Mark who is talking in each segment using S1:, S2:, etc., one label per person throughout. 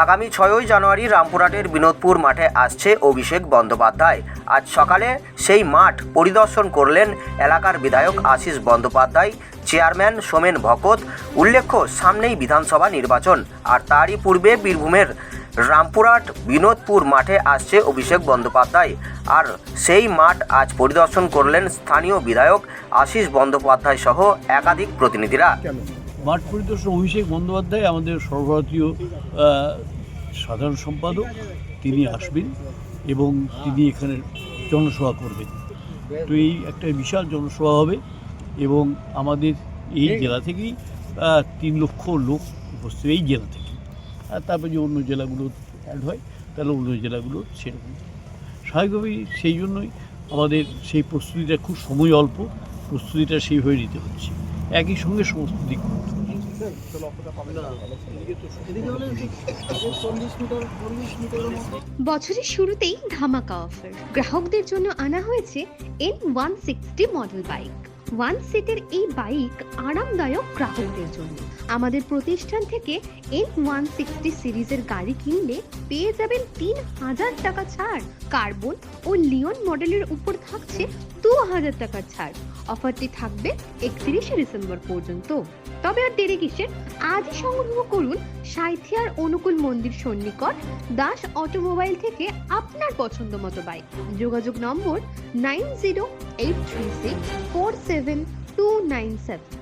S1: আগামী ছয়ই জানুয়ারি রামপুরহাটের বিনোদপুর মাঠে আসছে অভিষেক বন্দ্যোপাধ্যায়। আজ সকালে সেই মাঠ পরিদর্শন করলেন এলাকার বিধায়ক আশিস বন্দ্যোপাধ্যায় চেয়ারম্যান সোমেন ভকত। উল্লেখ্য সামনেই বিধানসভা নির্বাচন আর তারই পূর্বে বীরভূমের রামপুরহাট বিনোদপুর মাঠে আসছে অভিষেক বন্দ্যোপাধ্যায়। আর সেই মাঠ আজ পরিদর্শন করলেন স্থানীয় বিধায়ক আশিস বন্দ্যোপাধ্যায় সহ একাধিক প্রতিনিধিরা।
S2: মাঠ পরিদর্শন অভিষেক বন্দ্যোপাধ্যায় আমাদের সর্বভারতীয় সাধারণ সম্পাদক, তিনি আসবেন এবং তিনি এখানে জনসভা করবেন। তো এই একটা বিশাল জনসভা হবে এবং আমাদের এই জেলা থেকেই তিন লক্ষ লোক উপস্থিত এই জেলা থেকে। আর তারপরে যে অন্য জেলাগুলো অ্যাড হয়, তাহলে অন্য জেলাগুলো সেরকম। স্বাভাবিকভাবেই সেই জন্যই আমাদের সেই প্রস্তুতিটা খুব সময় অল্প, প্রস্তুতিটা সেইভাবে নিতে হচ্ছে। একই সঙ্গে সমস্ত দিক করতে
S3: বছরের শুরুতেই ধামাকা অফার। গ্রাহকদের জন্য আনা হয়েছে N one sixty model bike one সিটের এই বাইক আরামদায়ক গ্রাহকদের জন্য। আমাদের প্রতিষ্ঠান থেকে এন ওয়ান সিক্সটি সিরিজের গাড়ি কিনলে পেয়ে যাবেন তিন হাজার টাকা ছাড়। কার্বন ও লিওন মডেলের উপর থাকছে দু হাজার টাকা ছাড়। অফারটি থাকবে একত্রিশে ডিসেম্বর পর্যন্ত। তবে আর দেরি কিসের? আজই সংগ্রহ করুন সাইথিয়ার অনুকূল মন্দির সন্নিকট দাস অটোমোবাইল থেকে আপনার পছন্দ মতো বাইক। যোগাযোগ number nine zero eight three six four seven two nine seven.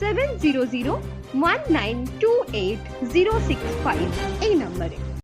S3: seven zero zero one nine two eight zero six five এই নম্বরে